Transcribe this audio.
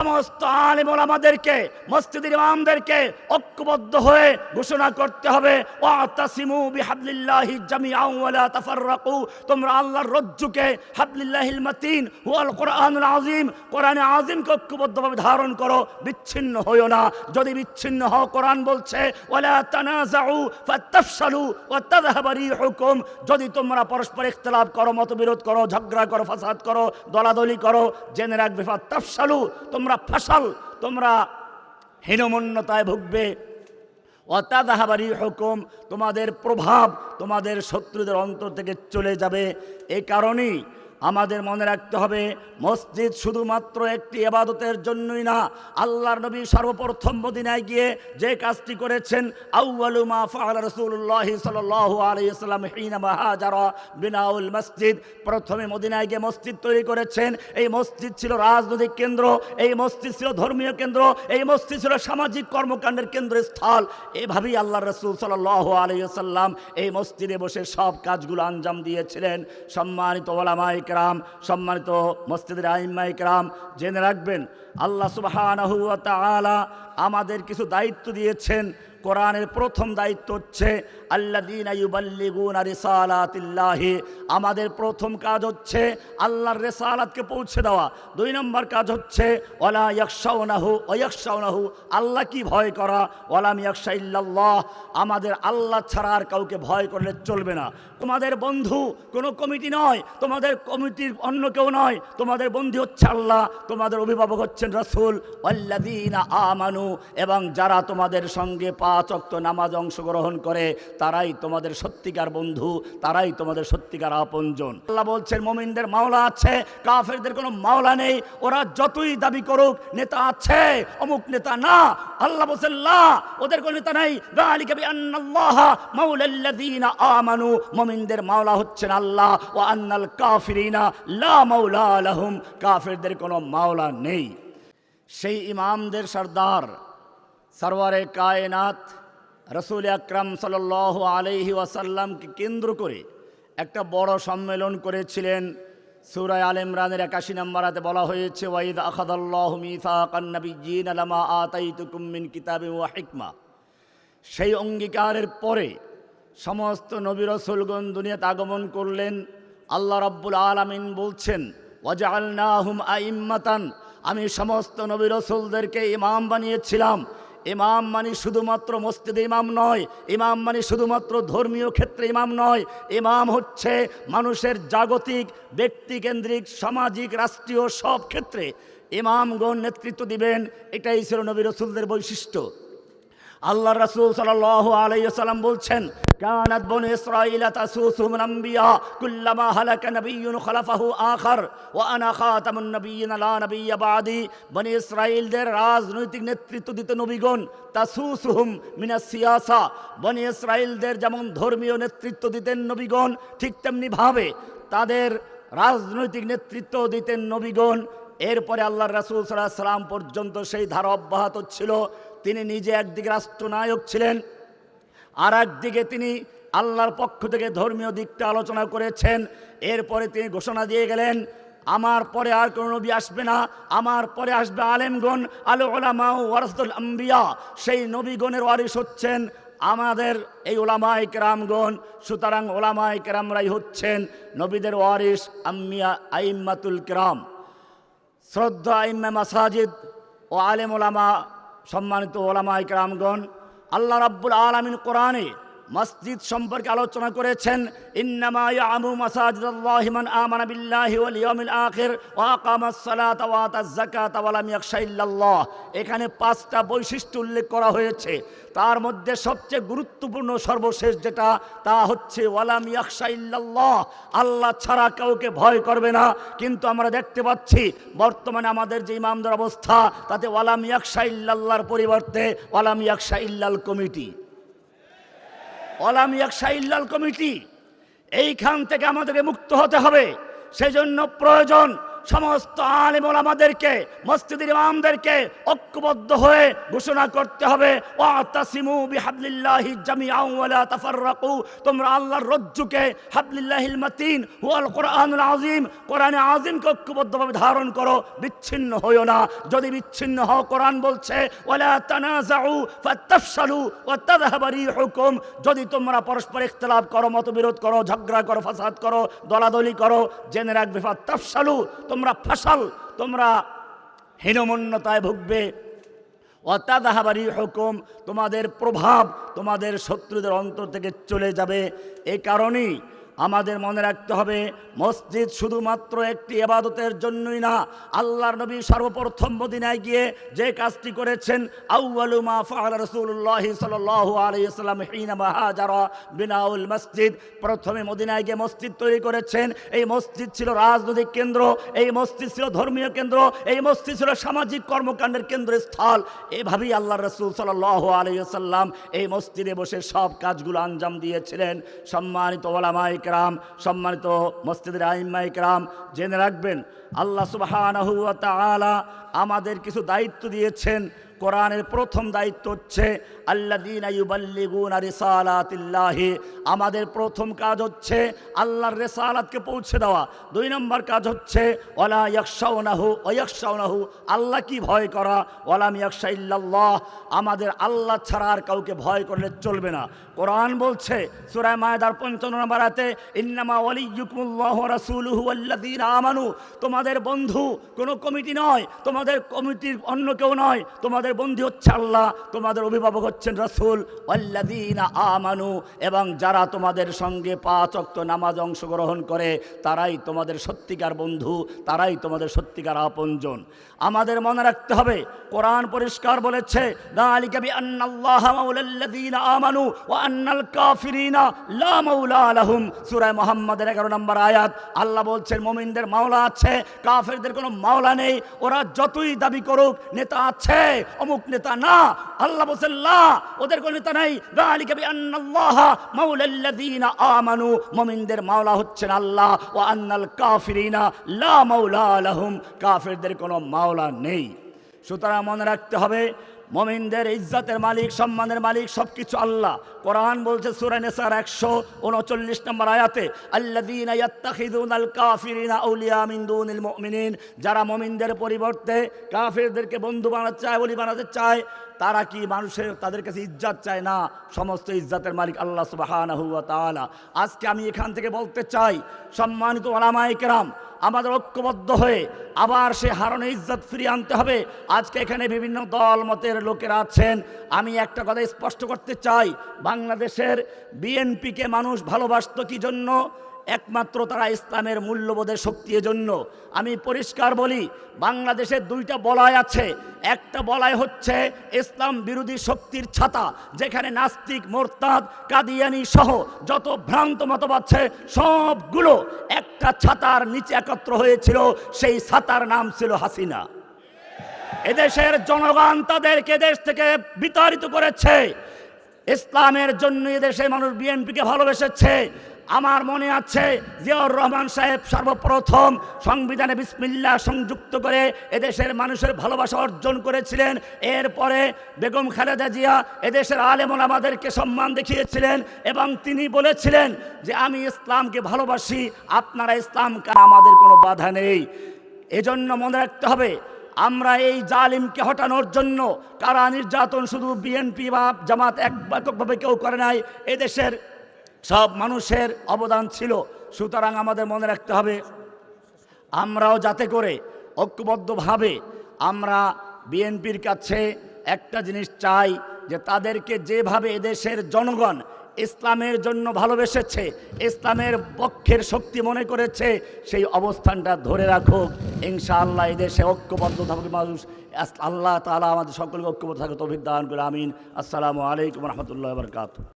সমস্ত আলিম ওলামাদেরকে মসজিদের ইমামদেরকে ঐক্যবদ্ধ হয়ে ঘোষণা করতে হবে, ওয়াতাসিমু বিহাবলিল্লাহি তাফাররাকু। তোমরা আল্লাহর রজ্জুকে হাবলিল্লাহিল মাতিন ওয়াল কোরআনুল আযীম, কোরআনে আযীমকে ঐক্যবদ্ধভাবে ধারণ করো, বিচ্ছিন্ন হইও না। যদি বিচ্ছিন্ন হও, কোরআন বলছে ফাতাফশালু ওয়া রিহুকুম। যদি তোমরা পরস্পর ইখতিলাফ করো, মতবিরোধ করো, ঝগড়া করো, ফাসাদ করো, দলাদলি করো, জেনে রাখবে ফাতাফশালু। তোমরা ফাসাল, তোমরা হীনমন্যতায় ভুগবে। অত্যাদাহাবারি হুকুম তোমাদের প্রভাব তোমাদের শত্রুদের অন্তর থেকে চলে যাবে। এই কারণেই আমাদের মনে রাখতে হবে, মসজিদ শুধুমাত্র একটি এবাদতের জন্যই না, আল্লাহর নবী সর্বপ্রথম মদিনায় গিয়ে যে কাজটি করেছেন, আউয়ালু মা ফাআল রাসূলুল্লাহ সাল্লাল্লাহু আলাইহি সাল্লাম হিনা বিনাউল মসজিদ। প্রথমে মদিনায় গিয়ে মসজিদ তৈরি করেছেন, এই মসজিদ ছিল রাজনৈতিক কেন্দ্র, এই মসজিদ ছিল ধর্মীয় কেন্দ্র, এই মসজিদ ছিল সামাজিক কর্মকাণ্ডের কেন্দ্রস্থল। এভাবেই আল্লাহ রসুল সাল্লাহ আলাইসাল্লাম এই মসজিদে বসে সব কাজগুলো আঞ্জাম দিয়েছিলেন। সম্মানিত ওলামা ইকরাম সম্মানিত মসজিদের আইম্মাই ইকরাম জেনে রাখবেন আল্লাহ সুবাহ আমাদের কিছু দায়িত্ব দিয়েছেন। কোরআনের প্রথম দায়িত্ব হচ্ছে, আল্লাযীনা ইউবাল্লিগুনা রিসালাতিল্লাহি আমাদের প্রথম কাজ হচ্ছে আল্লাহর রেসালাতকে পৌঁছে দেওয়া। দুই নম্বর কাজ হচ্ছে, ওয়ালা ইয়াখশাউনাহু ওয়া ইয়াখশাউনাহু আল্লাহ কি ভয় করা ওয়ালাম ইয়াখশা ইল্লাল্লাহ আমাদের আল্লাহ ছাড়া আর কাউকে ভয় করলে চলবে না তোমাদের বন্ধু কোনো কমিটি নয়, তোমাদের কমিটির অন্য কেউ নয়, তোমাদের বন্ধু হচ্ছে আল্লাহ, তোমাদের অভিভাবক হচ্ছেন রাসূল। ওয়াল্লাযীনা আমানু এবং যারা তোমাদের সঙ্গে পাঁচ অক্ত নামাজ অংশগ্রহণ করে, তারাই তোমাদের সত্যিকার বন্ধু, তারাই তোমাদের সত্যিকার আপনজন। আল্লাহ বলছেন, মোমিনদের মাওলা আছে, কাফেরদের কোনো মাওলা নেই, ওরা যতই দাবি করুক, নেতা আছে, অমুক নেতা না, আল্লাহ বলছেন ওদের কোনো নেতা নাই। আমানু, মুমিনদের মাওলা হচ্ছেন আল্লাহ, ওয়া আন্নাল কাফিরিনা লা মাওলা লাহুম, কাফেরদের কোনো মাওলা নেই। সেই ইমামদের সর্দার সরওয়ারে কায়নাত, রসুল আকরাম সাল আলহি ওয়াসাল্লামকে কেন্দ্র করে একটা বড় সম্মেলন করেছিলেন। সুরায় আল ইমরানের একাশি নম্বরাতে বলা হয়েছে ওয়াইদ আখাদাল্লাহ মিসাকান্নবীন আলামা আতাইতুকুম মিন কিতাবি ওয়া হিকমা। সেই অঙ্গীকারের পরে সমস্ত নবী রসুলগণ দুনিয়াতে আগমন করলেন। আল্লাহ রাব্বুল আলামিন বলছেন, ওয়াজআলনাহুম আইম্মাতান। আমি সমস্ত নবী রসুলদেরকে ইমাম বানিয়েছিলাম। ইমাম মানে শুধুমাত্র মসজিদে ইমাম নয়, ইমাম মানে শুধুমাত্র ধর্মীয় ক্ষেত্রে ইমাম নয়, ইমাম হচ্ছে মানুষের জাগতিক, ব্যক্তিকেন্দ্রিক, সামাজিক, রাষ্ট্রীয় সব ক্ষেত্রে ইমামগণ নেতৃত্ব দিবেন, এটাই ছিল নবী রসুলদের বৈশিষ্ট্য। আল্লাহ রাসূল সাল্লাল্লাহু আলাইহি ওয়াসাল্লাম বলছেন, কানাত বনু ইসরাঈলা তাসুসুহুম আম্বিয়া কুল্লামা হালাকা নাবিয়্যুন খালাফাহু আখার, ওয়া আনা খাতামুন নাবিয়্যিনা লা নাবিয়্যা বাদি। বনি ইসরাঈলদের রাজনৈতিক নেতৃত্ব দিতে নবীগণ, তাসুসুহুম মিনাস সিয়াসা। বনি ইসরাঈলদের যেমন ধর্মীয় নেতৃত্ব দিতেন নবীগণ, ঠিক তেমনি ভাবে তাদের রাজনৈতিক নেতৃত্ব দিতেন নবীগণ এরপরে আল্লাহ রাসূল আলাইহি সাল্লাম পর্যন্ত সেই ধারা অব্যাহত ছিল। তিনি নিজে একদিকে রাষ্ট্রনায়ক ছিলেন আর একদিকে তিনি আল্লাহর পক্ষ থেকে ধর্মীয় দিকটা আলোচনা করেছেন। এরপরে তিনি ঘোষণা দিয়ে গেলেন, আমার পরে আর কোনো নবী আসবে না, আমার পরে আসবে আলেমগণ আলো ওলামা ওয়ারসুল আম্বিয়া, সেই নবীগণের ওয়ারিস হচ্ছেন আমাদের এই ওলামাই কেরামগণ, সুতরাং ওলামাই কেরামরাই হচ্ছেন নবীদের ওয়ারিস আম্মিয়া আইম্মাতুল কেরাম। শ্রদ্ধা ইম্মা মাসাজিদ ও আলেম ওলামা সম্মানিত ওলামা ইকরামগণ আল্লাহ রাব্বুল আলমিন কোরআনে মসজিদ সম্পর্কে আলোচনা করেছেন এখানে পাঁচটা বৈশিষ্ট্য উল্লেখ করা হয়েছে। তার মধ্যে সবচেয়ে গুরুত্বপূর্ণ সর্বশেষ যেটা, তা হচ্ছে ওয়ালাম ইয়াখশা ইল্লাল্লাহ। আল্লাহ ছাড়া কাউকে ভয় করবে না। কিন্তু আমরা দেখতে পাচ্ছি, বর্তমানে আমাদের যে ইমামদের অবস্থা, তাতে ওয়ালাম ইয়াকশা ইল্লাল্লাহর পরিবর্তে ওয়ালাম ইয়াকশা ইল্লাল কমিটি। ওয়ালাম ইয়াকশা ইল্লাল কমিটি এইখান থেকে আমাদেরকে মুক্ত হতে হবে। সেজন্য প্রয়োজন সমস্ত আলিম ওলামাদেরকে মসজিদের ইমামদেরকে ঐক্যবদ্ধ হয়ে ঘোষণা করতে হবে, ওয়াতাসিমু বিহাবলিল্লাহি ওয়ালা তাফাররাকু। তোমরা আল্লাহর রজ্জুকে হাবলিল্লাহিল মাতিন, হুয়াল কোরআনুল আযীম, কোরআনে ঐক্যবদ্ধভাবে ধারণ করো, বিচ্ছিন্ন হইও না। যদি বিচ্ছিন্ন হও, কোরআন বলছে, ওয়ালা তানাজাউ ফাতাফশালু ওয়া তাযহাবা রিহুকুম। যদি তোমরা পরস্পর ইখতিলাফ করো, মতবিরোধ করো, ঝগড়া করো, ফাসাদ করো, দলাদলি করো, জেনে রাখবে তোমরা ফাসাল, তোমরা হীনমন্যতায় ভুগবে। অত্যাদাহাবারি হুকুম তোমাদের প্রভাব তোমাদের শত্রুদের অন্তর থেকে চলে যাবে। এ কারণেই আমাদের মনে রাখতে হবে, মসজিদ শুধুমাত্র একটি এবাদতের জন্যই না, আল্লাহর নবী সর্বপ্রথম মদিনায় গিয়ে যে কাজটি করেছেন বিনাউল মসজিদ। প্রথমে মদিনায় গিয়ে মসজিদ তৈরি করেছেন, এই মসজিদ ছিল রাজনৈতিক কেন্দ্র, এই মসজিদ ছিল ধর্মীয় কেন্দ্র, এই মসজিদ ছিল সামাজিক কর্মকাণ্ডের কেন্দ্রস্থল। এভাবেই আল্লাহ রসুল সাল্লাহ আলাইসাল্লাম এই মসজিদে বসে সব কাজগুলো আঞ্জাম দিয়েছিলেন। সম্মানিত ওলামা ইকরাম সম্মানিত মসজিদের আইম্মা ইকরাম জেনে রাখবেন আল্লাহ সুবাহ আমাদের কিছু দায়িত্ব দিয়েছেন। কোরআনের প্রথম দায়িত্ব হচ্ছে আল্লাদিন রিসালাতিল্লাহি। আমাদের প্রথম কাজ হচ্ছে আল্লাহর রেসালাতকে পৌঁছে দেওয়া। দুই নম্বর কাজ হচ্ছে ওলা ইয়াকশাউনাহু ওয়াকশাউনাহু আল্লাহ কি ভয় করা? ওয়ালাম ইয়াকশা ইল্লাল্লাহ, আমাদের আল্লাহ ছাড়া আর কাউকে ভয় করলে চলবে না। কোরআন বলছে সুরায় মায়দার 55 নম্বর আয়াতে, ইন্নামা ওয়ালিয়ুকুমুল্লাহ ওয়া রাসূলুহু ওয়াল্লাযীনা আমানু। তোমাদের বন্ধু কোনো কমিটি নয়, তোমাদের কমিটির অন্য কেউ নয়, তোমাদের বন্ধু হচ্ছে আল্লাহ, তোমাদের অভিভাবক হচ্ছেন রসুল। আমানু, এবং যারা তোমাদের সঙ্গে পাঁচ অক্ত নামাজ অংশগ্রহণ করে, তারাই তোমাদের সত্যিকার বন্ধু, তারাই তোমাদের সত্যিকার আপনজন। আমাদের মনে রাখতে হবে, কোরআন পরিষ্কার বলেছে আমানু ওয়া আন্নাল কাফিরিনা লা মাওলা লাহুম। সূরা মুহাম্মাদের 11 নম্বর আয়াত, আল্লাহ বলছেন, মুমিনদের মাওলা আছে, কাফেরদের কোনো মাওলা নেই। ওরা যতই দাবি করুক, নেতা আছে অমুক নেতা না, আল্লাহ বলছেন ওদের কোন নেতা নাই। দালিকা বিআন্নাল্লাহ মাওলাল্লাযীনা আমানু, মুমিনদের মাওলা হচ্ছেন আল্লাহ ও আন্নাল কাফিরিনা লা মাওলা লাহুম, কাফেরদের কোনো মাওলা নেই। সুতরাং মনে রাখতে হবে মমিনদের ইজ্জতের মালিক, সম্মানের মালিক সব কিছু আল্লাহ। কোরআন বলছে সূরা নিসার একশো উনচল্লিশ নম্বর আয়াতে দুনিল যারা মমিনদের পরিবর্তে কাফিরদেরকে বন্ধু বানাতে চায় বলি বানাতে চায়, তারা কি মানুষের, তাদের কাছে ইজ্জাত চায় না? সমস্ত ইজ্জাতের মালিক আল্লাহ ওয়া আজকে আমি এখান থেকে বলতে চাই, সম্মানিত ওলামায়ে কেরাম, আমাদের ঐক্যবদ্ধ হয়ে আবার সে হারানো ইজ্জত ফিরিয়ে আনতে হবে। আজকে এখানে বিভিন্ন দল, মতের লোকেরা আছেন, আমি একটা কথা স্পষ্ট করতে চাই, বাংলাদেশের বিএনপিকে মানুষ ভালোবাসত কি জন্য একমাত্র তারা ইসলামের মূল্যবোধের শক্তির জন্য আমি পরিষ্কার বলি বাংলাদেশের দুইটা বলয় আছে। একটা বলয় হচ্ছে ইসলাম বিরোধী শক্তির ছাতা, যেখানে নাস্তিক, মোরতাদ, কাদিয়ানি সহ যত ভ্রান্ত মতবাদ আছে, সবগুলো একটা ছাতার নিচে একত্র হয়েছিল, সেই ছাতার নাম ছিল হাসিনা। এদেশের জনগণ তাদেরকে দেশ থেকে বিতাড়িত করেছে। ইসলামের জন্য এদেশের মানুষ বিএনপিকে ভালোবেসেছে। আমার মনে আছে জিয়াউর রহমান সাহেব সর্বপ্রথম সংবিধানে বিসমিল্লা সংযুক্ত করে এদেশের মানুষের ভালোবাসা অর্জন করেছিলেন। এরপরে বেগম খালেদা জিয়া এদেশের আলেমন আমাদেরকে সম্মান দেখিয়েছিলেন এবং তিনি বলেছিলেন যে, আমি ইসলামকে ভালোবাসি, আপনারা ইসলামকে, আমাদের কোনো বাধা নেই। এজন্য মনে রাখতে হবে আমরা এই জালিমকে হটানোর জন্য কারা নির্যাতন শুধু বিএনপি বা জামাত এক এককভাবে কেউ করে নাই, এদেশের সব মানুষের অবদান ছিল। সুতরাং আমাদের মনে রাখতে হবে, আমরাও যাতে করে ঐক্যবদ্ধভাবে আমরা বিএনপির কাছে একটা জিনিস চাই, যে তাদেরকে যেভাবে এদেশের জনগণ ইসলামের জন্য ভালোবেসেছে, ইসলামের পক্ষের শক্তি মনে করেছে, সেই অবস্থানটা ধরে রাখুক। ইনশাআল্লাহ এদেশে ঐক্যবদ্ধ থাকুক মানুষ। আল্লাহ তালা আমাদের সকলকে ঐক্যবদ্ধ থাকে তভিক দান করে আমিন। আসসালামু আলাইকুম রহমতুল্লাহ বরকাত